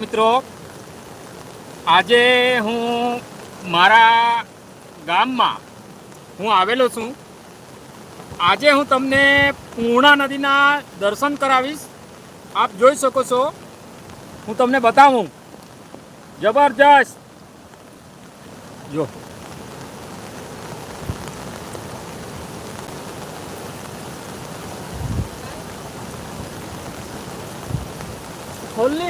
મિત્રો, આજે હું મારા ગામમાં હું આવેલો છું. આજે હું તમને પૂર્ણા નદીના દર્શન કરાવીશ. આપ જોઈ શકો છો. હું તમને બતાવું. જબરજસ્ત. જો. ખોલ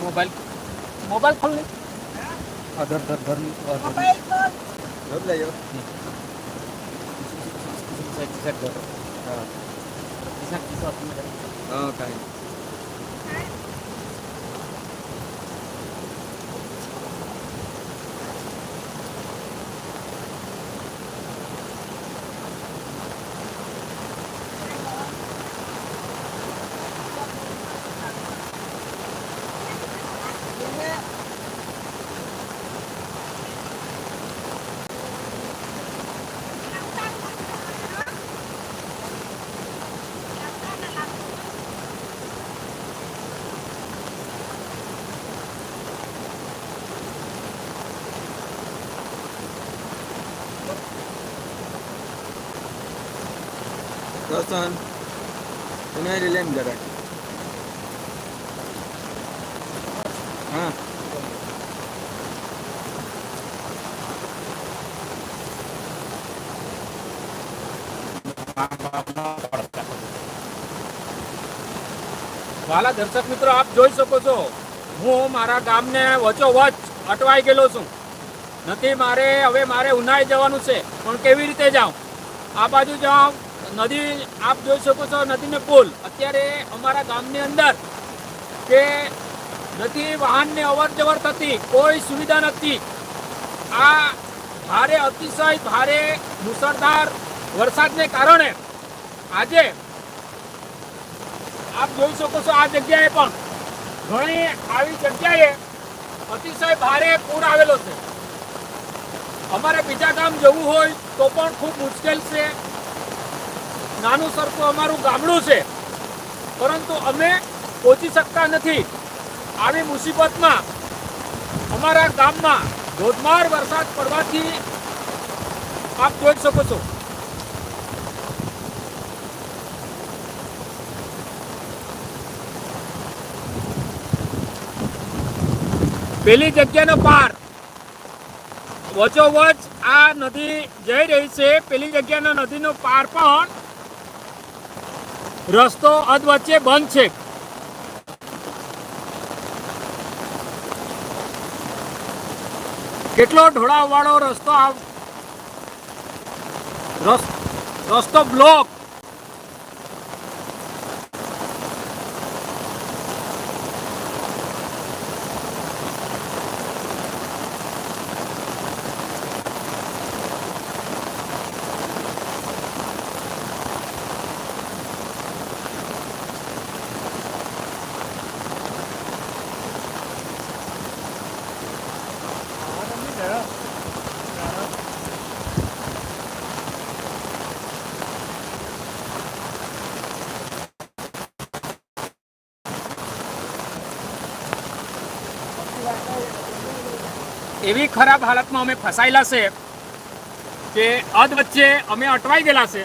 મોબાઈલ મોબાઈલ ખોલ ને ધર ધર ધર. ધર. લઈ જાઓ હા કાંઈ? રોશન તમે રિલેમ જરાક હા વાલા દર્શક મિત્રો, આપ જોઈ શકો છો. હું મારા ગામને વચોવચ અટવાઈ ગયેલો છું. નથી, મારે, હવે મારે ઉનાઈ જવાનું છે. પણ કેવી રીતે જાઉં? આ બાજુ જાઉં નદી આપ જોઈ શકો છો, નદીને પુલ. અત્યારે અમારા ગામની અંદર કે નથી વાહનને અવર જવર થતી કોઈ સુવિધા નથી. આ ભારે, અતિશય ભારે મુસળધાર વરસાદને કારણે આજે આપ જોઈ શકો છો આ જગ્યાએ પણ ઘણી આવી જગ્યાએ અતિશય ભારે પૂર આવેલો છે. અમારે બીજા ગામ જવું હોય તો પણ ખૂબ મુશ્કેલ છે. નાનું સરખું અમારું ગામડું છે. પરંતુ અમે પહોંચી શકતા નથી. આવી મુસીબતમાં અમારા ગામમાં ધોધમાર વરસાદ પડવાથી આપ જોઈ શકો છો. પેલી જગ્યાનો પાર. વચોવચ આ નદી જઈ રહી છે. પેલી જગ્યાનો નદીનો પાર પણ રસ્તો અધવચ્ચે બંધ છે. કેટલો ઢોળાવવાળો રસ્તો રસ્તો બ્લોક એવી ખરાબ હાલતમાં અમે ફસાયેલા છે કે અધ વચ્ચે અમે અટવાઈ ગયેલા છે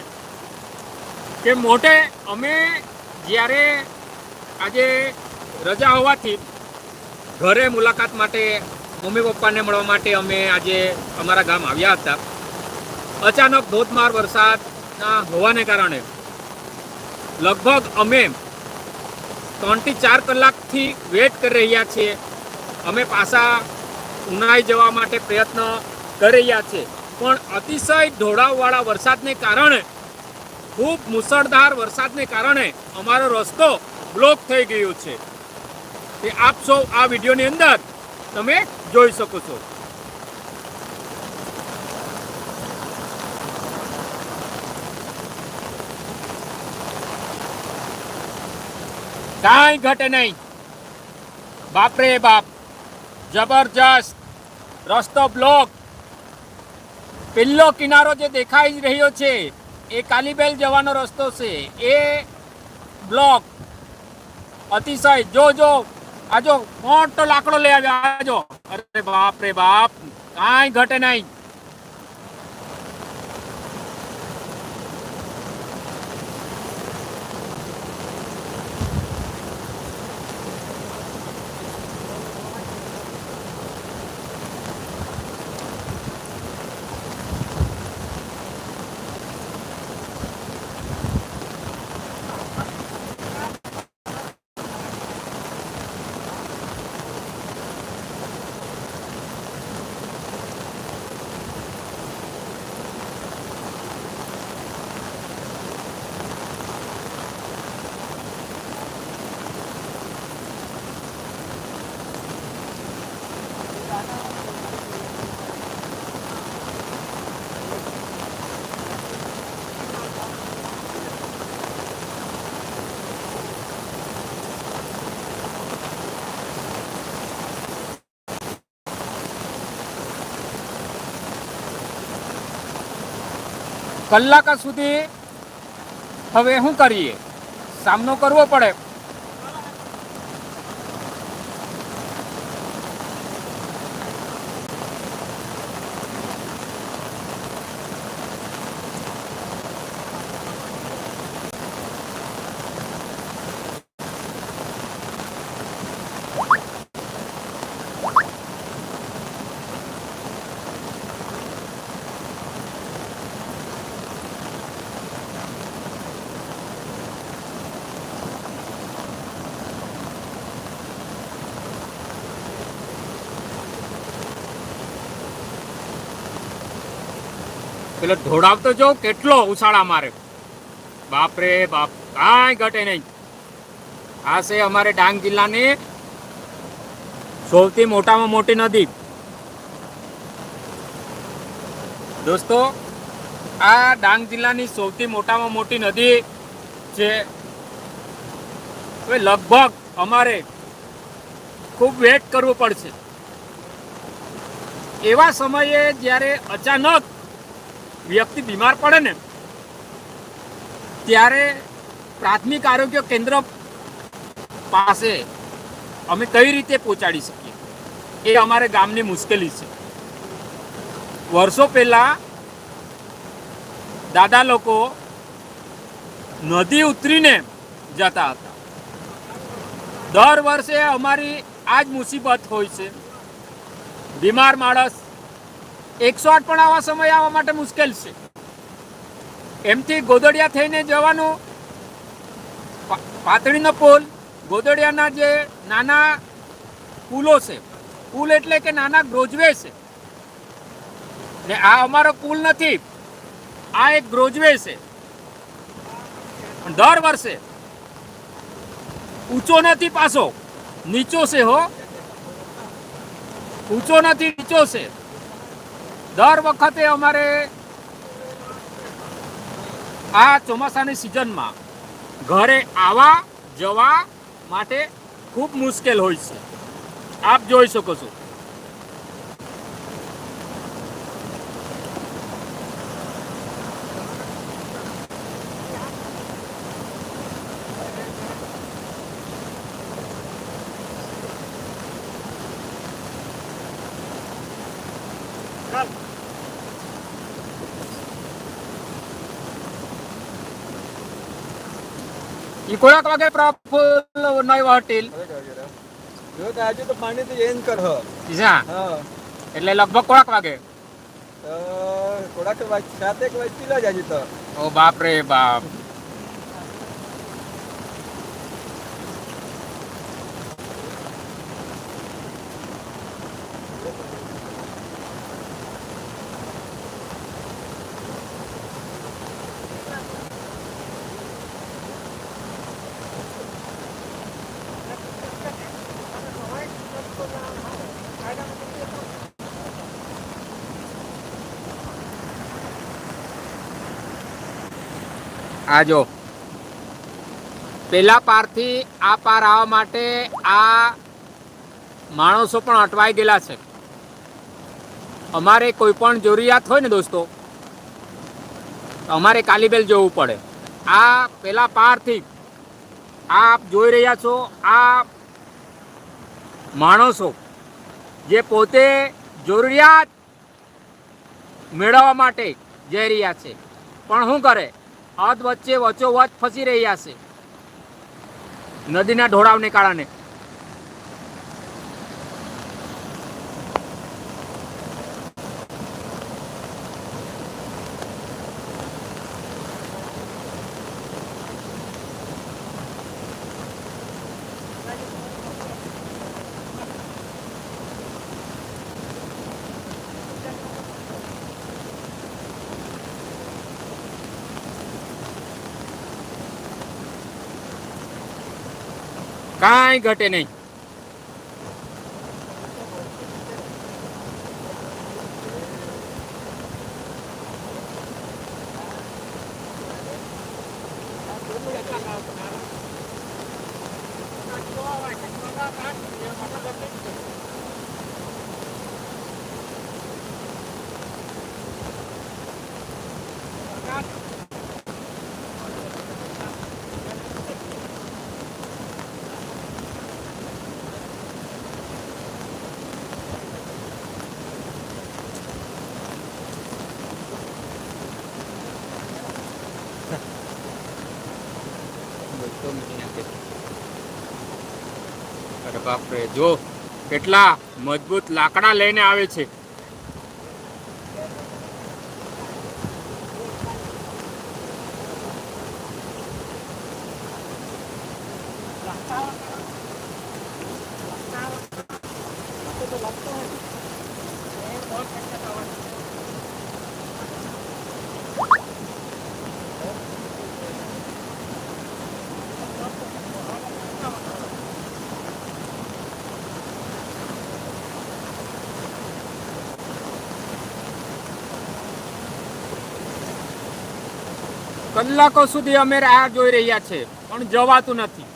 કે મોટે અમે જ્યારે આજે રજા હોવાથી ઘરે મુલાકાત માટે, મમ્મી પપ્પાને મળવા માટે અમે આજે અમારા ગામ આવ્યા હતા. અચાનક ધોધમાર વરસાદના હોવાને કારણે લગભગ અમે ત્રણથી ચાર કલાકથી વેટ કરી રહ્યા છીએ. અમે પાછા ઉનાઈ જવા માટે પ્રયત્ન કરી રહ્યા છે. પણ અતિશય ઢોળાવવાળા વરસાદને કારણે, ખૂબ મુસળધાર વરસાદને કારણે અમારો રસ્તો બ્લોક થઈ ગયો છે. તે આપ સૌ આ વિડીયોની અંદર તમે જોઈ શકો છો. કાંઈ ઘટે નહીં. બાપરે બાપ, જબરજસ્ત રસ્તો બ્લોક પેલો કિનારો જે દેખાઈ રહ્યો છે, એ કાલીબેલ જવાનો રસ્તો છે. એ બ્લોક અતિશય, જો જો આજો મોટો લાકડો લઈ આવ્યો આજો અરે બાપ રે બાપ, કાંઈ ઘટે નહીં. કલાક સુધી હવે શું કરીએ. સામનો કરવો પડે. પેલો ઢોળાવતો જો કેટલો ઉછાળા મારે બાપરે બાપ, કાંઈ ઘટે નહીં. આ છે અમારે ડાંગ જિલ્લાની સૌથી મોટામાં મોટી નદી. દોસ્તો, આ ડાંગ જિલ્લાની સૌથી મોટામાં મોટી નદી છે. હવે લગભગ અમારે ખૂબ વેટ કરવું પડશે. એવા સમયે જ્યારે અચાનક વ્યક્તિ બીમાર પડે ને, ત્યારે પ્રાથમિક આરોગ્ય કેન્દ્ર પાસે અમે કઈ રીતે પહોંચાડી શકીએ? એ અમારે ગામની મુશ્કેલી છે. વર્ષો પહેલા દાદા લોકો નદી ઉતરીને જતા હતા. દર વર્ષે અમારી આ જ મુસીબત હોય છે. બીમાર માણસ એકસો આઠ પણ આવા સમય આવવા માટે મુશ્કેલ છે. એમથી ગોદડિયા થઈને જવાનું પાતળીનો પુલ, ગોદડિયાના જે નાના પુલો છે, પુલ એટલે કે નાના ગ્રોજવે છે. ને આ અમારો પુલ નથી, આ એક ગ્રોજવે છે. દર વર્ષે ઊંચો નથી પાછો, નીચો છે હો. ઊંચો નથી, નીચો છે. દર વખતે અમારે આ ચોમાસાની સિઝનમાં ઘરે આવવા જવા માટે ખૂબ મુશ્કેલ હોય છે. આપ જોઈ શકો છો. ઈ કોયાક વાગે પ્રફુલ્લ નહીં વાટીલ જો તો આજે તો પાણી તો એન કર હ ઈજા હા એટલે લગભગ કોયાક વાગે? તો થોડાક વાગ સાતેક વાગતી જ આજે તો ઓ બાપ રે બાપ આ જો. પેલા પારથી આ પાર આવવા માટે આ માણસો પણ અટવાઈ ગયેલા છે. અમારે કોઈ પણ જરૂરિયાત હોય ને દોસ્તો અમારે કાલીબેલ જવું પડે. આ પેલા પારથી આપ જોઈ રહ્યા છો, આ માણસો જે પોતે જરૂરિયાત મેળવવા માટે જઈ રહ્યા છે. પણ શું કરે? અધ વચ્ચે વચ્ચોવચ ફસી રહ્યા છે. નદીના ઢોળાવને કારણે. કાંઈ ઘટે નહીં. અરે બાપરે. જો કેટલા મજબૂત લાકડા લઈને આવે છે. કલાકો સુધી અમે રાહ જોઈ રહ્યા છે પણ જવાતું નથી.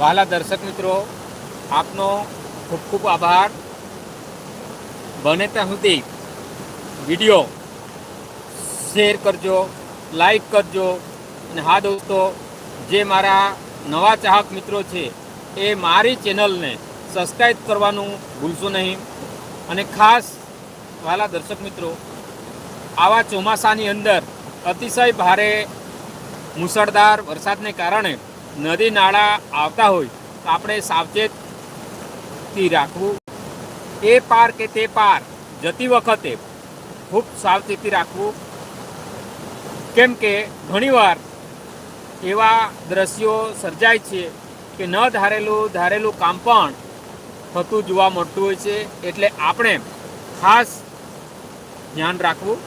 વાલા દર્શક મિત્રો, આપનો ખૂબ ખૂબ આભાર. બને ત્યાં સુધી વીડિયો શેર કરજો, લાઈક કરજો, અને હા દોસ્તો, જે મારા નવા ચાહક મિત્રો છે, એ મારી ચેનલને સબસ્ક્રાઈબ કરવાનું ભૂલશો નહીં. અને ખાસ વાલા દર્શક મિત્રો, આવા ચોમાસાની અંદર અતિશય ભારે મુસળધાર વરસાદને કારણે નદી નાળા આવતા હોય, તો આપણે સાવચેતથી રાખવું. એ પાર કે તે પાર જતી વખતે ખૂબ સાવચેતી રાખવું. કેમ કે ઘણીવાર એવા દ્રશ્યો સર્જાય છે કે ન ધારેલું ધારેલું કામ પણ થતું જોવા મળતું હોય છે, એટલે આપણે ખાસ ધ્યાન રાખવું.